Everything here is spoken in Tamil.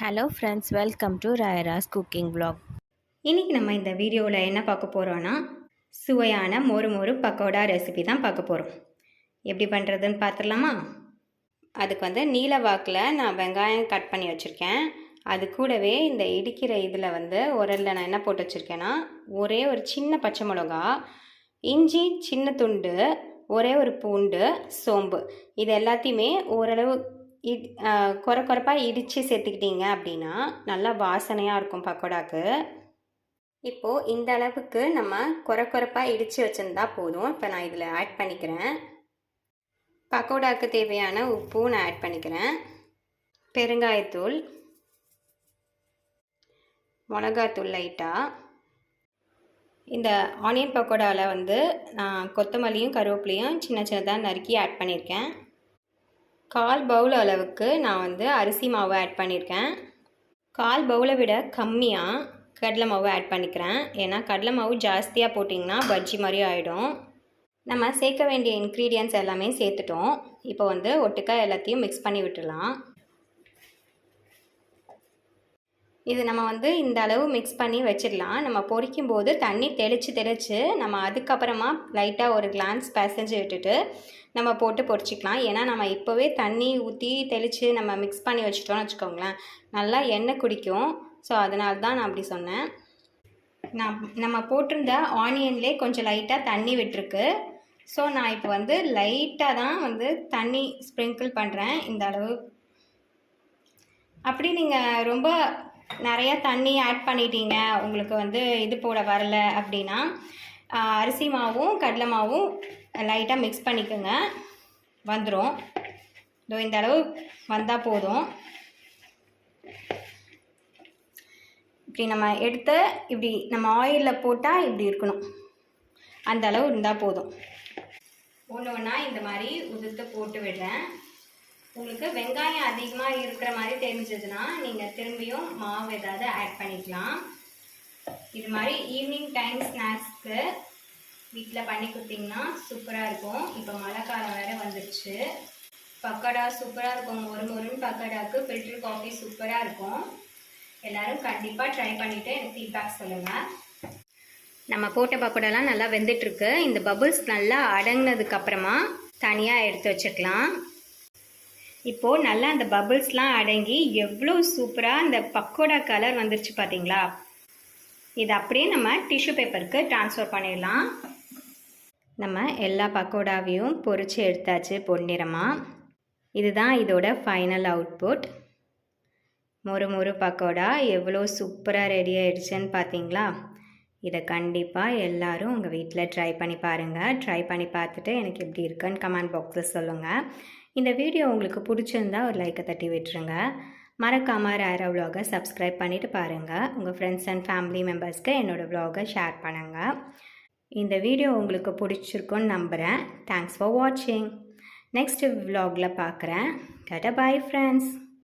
Hello friends welcome to Rayaras cooking vlog இன்றைக்கி நம்ம இந்த வீடியோவில் என்ன பார்க்க போகிறோன்னா சுவையான மொறு மொறு பக்கோடா ரெசிபி தான் பார்க்க போகிறோம் எப்படி பண்ணுறதுன்னு பார்த்துடலாமா? அதுக்கு வந்து நீல வாக்கில் நான் வெங்காயம் கட் பண்ணி வச்சுருக்கேன். அது கூடவே இந்த இடிக்கிற இதில் வந்து உரலில் நான் என்ன போட்டு வச்சுருக்கேன்னா ஒரே ஒரு சின்ன பச்சை மிளகா இஞ்சி சின்ன துண்டு ஒரே ஒரு பூண்டு சோம்பு. இது எல்லாத்தையுமே ஓரளவு இட் குறை குறைப்பாக இடித்து சேர்த்துக்கிட்டீங்க அப்படின்னா நல்லா வாசனையாக இருக்கும் பக்கோடாக்கு. இப்போது இந்த அளவுக்கு நம்ம குறை குறைப்பாக இடித்து வச்சுருந்தா போதும். இப்போ நான் இதில் ஆட் பண்ணிக்கிறேன். பக்கோடாக்கு தேவையான உப்பும் நான் ஆட் பண்ணிக்கிறேன். பெருங்காயத்தூள். மிளகாத்தூள் லைட்டாக இந்த ஆனியன் பக்கோடாவில் வந்து நான் கொத்தமல்லியும் கருவேப்பிலையும் சின்ன சின்னதாக நறுக்கி ஆட் பண்ணியிருக்கேன். கால் பவுல் அளவுக்கு நான் வந்து அரிசி மாவு ஆட் பண்ணியிருக்கேன். கால் பவுலை விட கம்மியாக கடலை மாவு ஆட் பண்ணிக்கிறேன். ஏன்னா கடலை மாவு ஜாஸ்தியாக போட்டிங்கன்னா பஜ்ஜி மாதிரி ஆகிடும் நம்ம சேர்க்க வேண்டிய இன்க்ரீடியன்ஸ் எல்லாமே சேர்த்துட்டோம். இப்போ வந்து ஒட்டுக்காய் எல்லாத்தையும் மிக்ஸ் பண்ணி விட்டுடலாம். இது நம்ம வந்து இந்த அளவு மிக்ஸ் பண்ணி வச்சிடலாம். நம்ம பொரிக்கும் போது தண்ணி தெளித்து தெளித்து நம்ம அதுக்கப்புறமா லைட்டாக ஒரு கிளான்ஸ் பேசஞ்சு விட்டுட்டு நம்ம போட்டு பொரிச்சிக்கலாம். ஏன்னா நம்ம இப்போவே தண்ணி ஊற்றி தெளித்து நம்ம மிக்ஸ் பண்ணி வச்சிட்டோம்னு வச்சுக்கோங்களேன். நல்லா எண்ணெய் குடிக்கும். ஸோ அதனால தான் நான் அப்படி சொன்னேன். நான் நம்ம போட்டிருந்த ஆனியன்லேயே கொஞ்சம் லைட்டாக தண்ணி விட்டுருக்கு. ஸோ நான் இப்போ வந்து லைட்டாக தான் வந்து தண்ணி ஸ்ப்ரிங்கிள் பண்ணுறேன் இந்த அளவு. அப்படி நீங்கள் ரொம்ப நிறைய தண்ணி ஆட் பண்ணிட்டீங்க. உங்களுக்கு வந்து இது போட வரல அப்படின்னா அரிசி மாவும் கடலை மாவும் லைட்டாக மிக்ஸ் பண்ணிக்கோங்க. வந்துடும் இதோ இந்த அளவு வந்தால் போதும். இப்படி நம்ம எடுத்து இப்படி நம்ம ஆயிலில் போட்டால் இப்படி இருக்கணும். அந்த அளவு இருந்தால் போதும். ஒன்று ஒன்றா இந்த மாதிரி உதிர்த்து போட்டு விடுறேன். உங்களுக்கு வெங்காயம் அதிகமாக இருக்கிற மாதிரி தெரிஞ்சதுன்னா நீங்கள் திரும்பியும் மாவு ஏதாவது ஆட் பண்ணிக்கலாம். இது மாதிரி ஈவினிங் டைம் ஸ்நாக்ஸ்க்கு வீட்டில் பண்ணி கொடுத்தீங்கன்னா சூப்பராக இருக்கும். இப்போ மழை காலம் வேறு வந்துருச்சு. பக்கோடா சூப்பராக இருக்கும். ஒரு மொறுன்னு பக்கோடாக்கு ஃபில்டர் காஃபி சூப்பராக இருக்கும். எல்லாரும் கண்டிப்பாக ட்ரை பண்ணிவிட்டு எனக்கு ஃபீட்பேக் சொல்லுங்கள் நம்ம போட்ட பக்கோடாலாம் நல்லா வெந்துட்டுருக்கு இந்த பபுள்ஸ் நல்லா அடங்கினதுக்கப்புறமா தனியாக எடுத்து வச்சுக்கலாம். இப்போது நல்லா அந்த பபுள்ஸ்லாம் அடங்கி எவ்வளோ சூப்பராக அந்த பக்கோடா கலர் வந்துருச்சு பார்த்தீங்களா இது அப்படியே நம்ம டிஷ்யூ பேப்பருக்கு ட்ரான்ஸ்ஃபர் பண்ணிடலாம். நம்ம எல்லா பக்கோடாவையும் பொறிச்சு எடுத்தாச்சு பொன்னிறமாக இதுதான் இதோட ஃபைனல் அவுட்புட் மொறு மொறு பக்கோடா எவ்வளோ சூப்பராக ரெடி ஆயிடுச்சுன்னு பார்த்தீங்களா இதை கண்டிப்பாக எல்லாரும் உங்கள் வீட்டில் ட்ரை பண்ணி பாருங்கள் ட்ரை பண்ணி பார்த்துட்டு எனக்கு எப்படி இருக்குன்னு கமெண்ட் பாக்ஸில் சொல்லுங்கள் இந்த வீடியோ உங்களுக்கு பிடிச்சிருந்தா ஒரு லைக்கை தட்டி விட்டுருங்க. மறக்காமல் ரேரா விலாகை சப்ஸ்கிரைப் பண்ணிவிட்டு பாருங்கள் உங்கள் ஃப்ரெண்ட்ஸ் அண்ட் ஃபேமிலி மெம்பர்ஸ்க்கு என்னோடய விலாகை ஷேர் பண்ணுங்கள் இந்த வீடியோ உங்களுக்கு பிடிச்சிருக்குன்னு நம்புகிறேன் தேங்க்ஸ் ஃபார் வாட்சிங் நெக்ஸ்ட் விலாகில் பார்க்குறேன். கட்ட பாய் ஃப்ரெண்ட்ஸ்